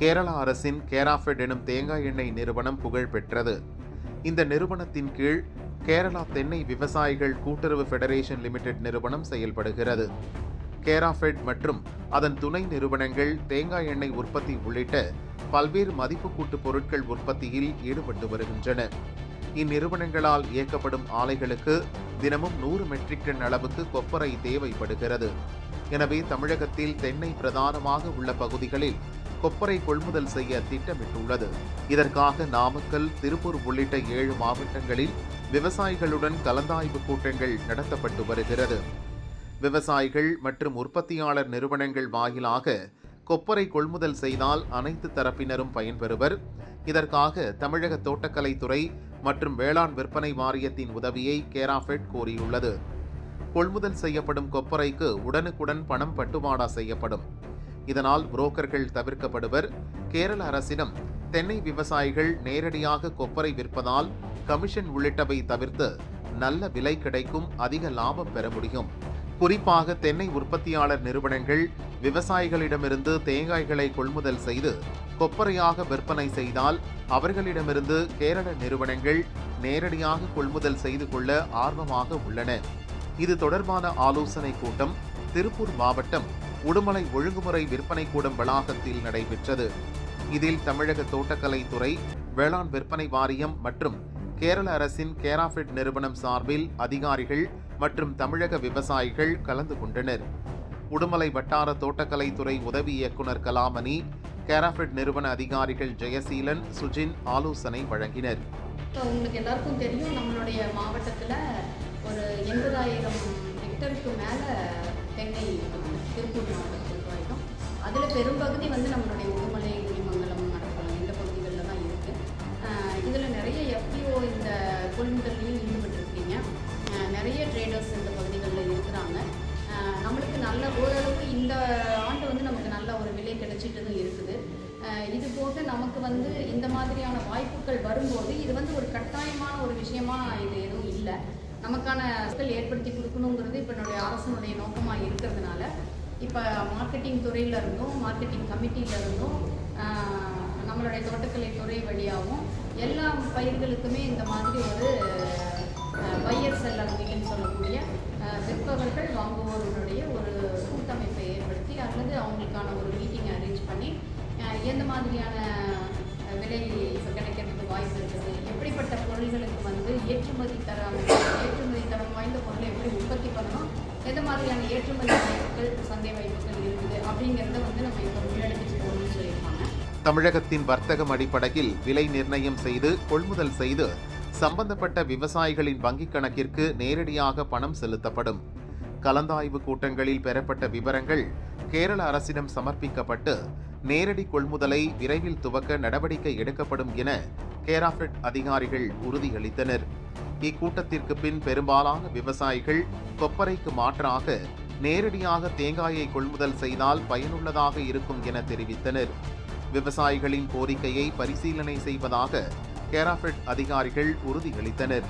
கேரளா அரசின் கேராஃபெட் எனும் தேங்காய் எண்ணெய் நிறுவனம் புகழ் பெற்றது இந்த நிறுவனத்தின் கீழ் கேரளா தென்னை விவசாயிகள் கூட்டுறவு ஃபெடரேஷன் லிமிடெட் நிறுவனம் செயல்படுகிறது. கேராஃபெட் மற்றும் அதன் துணை நிறுவனங்கள் தேங்காய் எண்ணெய் உற்பத்தி உள்ளிட்ட பல்வேறு மதிப்பு கூட்டு பொருட்கள் உற்பத்தியில் ஈடுபட்டு வருகின்றன. இந்நிறுவனங்களால் இயக்கப்படும் ஆலைகளுக்கு தினமும் நூறு மெட்ரிக் டன் அளவுக்கு கொப்பரை தேவைப்படுகிறது. எனவே தமிழகத்தில் தென்னை பிரதானமாக உள்ள பகுதிகளில் கொப்பரை கொள்முதல் செய்ய திட்டமிட்டுள்ளது. இதற்காக நாமக்கல் திருப்பூர் உள்ளிட்ட ஏழு மாவட்டங்களில் விவசாயிகளுடன் கலந்தாய்வு கூட்டங்கள் நடத்தப்பட்டு வருகிறது. விவசாயிகள் மற்றும் உற்பத்தியாளர் நிறுவனங்கள் வாயிலாக கொப்பரை கொள்முதல் செய்தால் அனைத்து தரப்பினரும் பயன்பெறுவர். இதற்காக தமிழக தோட்டக்கலைத்துறை மற்றும் வேளாண் விற்பனை வாரியத்தின் உதவியை கேராஃபெட் கோரியுள்ளது. கொள்முதல் செய்யப்படும் கொப்பரைக்கு உடனுக்குடன் பணம் பட்டுவாடா செய்யப்படும். இதனால் புரோக்கர்கள் தவிர்க்கப்படுவர். கேரள அரசிடம் தென்னை விவசாயிகள் நேரடியாக கொப்பரை விற்பதால் கமிஷன் உள்ளிட்டவை தவிர்த்து நல்ல விலை கிடைக்கும் அதிக லாபம் பெற முடியும். குறிப்பாக தென்னை உற்பத்தியாளர் நிறுவனங்கள் விவசாயிகளிடமிருந்து தேங்காய்களை கொள்முதல் செய்து கொப்பரையாக விற்பனை செய்தால் அவர்களிடமிருந்து கேரள நிறுவனங்கள் நேரடியாக கொள்முதல் செய்து கொள்ள ஆர்வமாக உள்ளன. இது தொடர்பான ஆலோசனை கூட்டம் திருப்பூர் மாவட்டம் உடுமலை ஒழுங்குமுறை விற்பனை கூடம் வளாகத்தில் நடைபெற்றது. இதில் தமிழக தோட்டக்கலைத்துறை வேளாண் விற்பனை வாரியம் மற்றும் கேரள அரசின் கேராஃபெட் நிறுவனம் சார்பில் அதிகாரிகள் மற்றும் தமிழக விவசாயிகள் கலந்து கொண்டனர். உடுமலை வட்டார தோட்டக்கலைத்துறை உதவி இயக்குனர் கலாமணி கேராஃபெட் நிறுவன அதிகாரிகள் ஜெயசீலன் சுஜின் ஆலோசனை வழங்கினர். உங்களுக்கு எல்லாருக்கும் தெரியும் நம்மளுடைய மாவட்டத்தில் ஒரு எண்பதாயிரம் ஹெக்டருக்கு மேலே தென்னை திருப்பூர் மாவட்டத்தை பொறுத்த வரைக்கும். அதில் பெரும்பகுதி வந்து நம்மளுடைய உடுமலை குடிமங்கலம் மரப்பலம் இந்த பகுதிகளில் தான் இருக்குது இதில் நிறைய எஃபிஓ இந்த கொள்முதல்லையும் ஈடுபட்டிருக்கீங்க. நிறைய ட்ரேடர்ஸ் இந்த பகுதிகளில் இருக்கிறாங்க. நம்மளுக்கு நல்ல ஓரளவுக்கு இந்த ஆண்டு வந்து நமக்கு நல்ல ஒரு விலை கிடைச்சிட்டு இருக்குது. இது போக நமக்கு வந்து இந்த மாதிரியான வாய்ப்புகள் வரும்போது இது வந்து ஒரு கட்டாயமான ஒரு விஷயமா இது நமக்கான ஏற்படுத்தி கொடுக்கணுங்கிறது இப்போ என்னுடைய அரசனுடைய நோக்கமாக இருக்கிறதுனால. இப்போ மார்க்கெட்டிங் துறையில இருந்தும் மார்க்கெட்டிங் கமிட்டியில இருந்தும் நம்மளுடைய தோட்டக்கலை துறை வழியாகவும் எல்லா பயிர்களுக்குமே இந்த மாதிரி ஒரு பையர் செல்லர் மீட்டிங் சொல்லக்கூடிய விற்பவர்கள் வாங்குவோருடைய ஒரு கூட்டமைப்பை ஏற்படுத்தி அல்லது அவங்களுக்கான ஒரு மீட்டிங் அரேஞ்ச் பண்ணி எந்த மாதிரியான விலை இப்போ கிடைக்கிறதுக்கு வாய்ப்பு இருக்குது எப்படிப்பட்ட பொருள்களுக்கு வந்து ஏற்றுமதி தரம் ஏற்றுமதி தரம் வாய்ந்த பொருளை எப்படி உற்பத்தி பண்ணணும் எந்த மாதிரியான ஏற்றுமதி வாய்ப்புகள் சந்தை வாய்ப்புகள் இருக்குது அப்படிங்கிறத வந்து நம்ம இப்போ முன்னெடுத்துட்டு போகணும்னு சொல்லியிருக்காங்க. தமிழகத்தின் வர்த்தகம் அடிப்படையில் விலை நிர்ணயம் செய்து கொள்முதல் செய்து சம்பந்தப்பட்ட விவசாயிகளின் வங்கிக் கணக்கிற்கு நேரடியாக பணம் செலுத்தப்படும். கலந்தாய்வு கூட்டங்களில் பெறப்பட்ட விவரங்கள் கேரள அரசிடம் சமர்ப்பிக்கப்பட்டு நேரடி கொள்முதலை விரைவில் துவக்க நடவடிக்கை எடுக்கப்படும் என கேராஃபெட் அதிகாரிகள் உறுதியளித்தனர். இக்கூட்டத்திற்கு பின் பெரும்பாலான விவசாயிகள் கொப்பரைக்கு மாற்றாக நேரடியாக தேங்காயை கொள்முதல் செய்தால் பயனுள்ளதாக இருக்கும் என தெரிவித்தனர். விவசாயிகளின் கோரிக்கையை பரிசீலனை செய்வதாக கேராஃபெட் அதிகாரிகள் உறுதியளித்தனர்.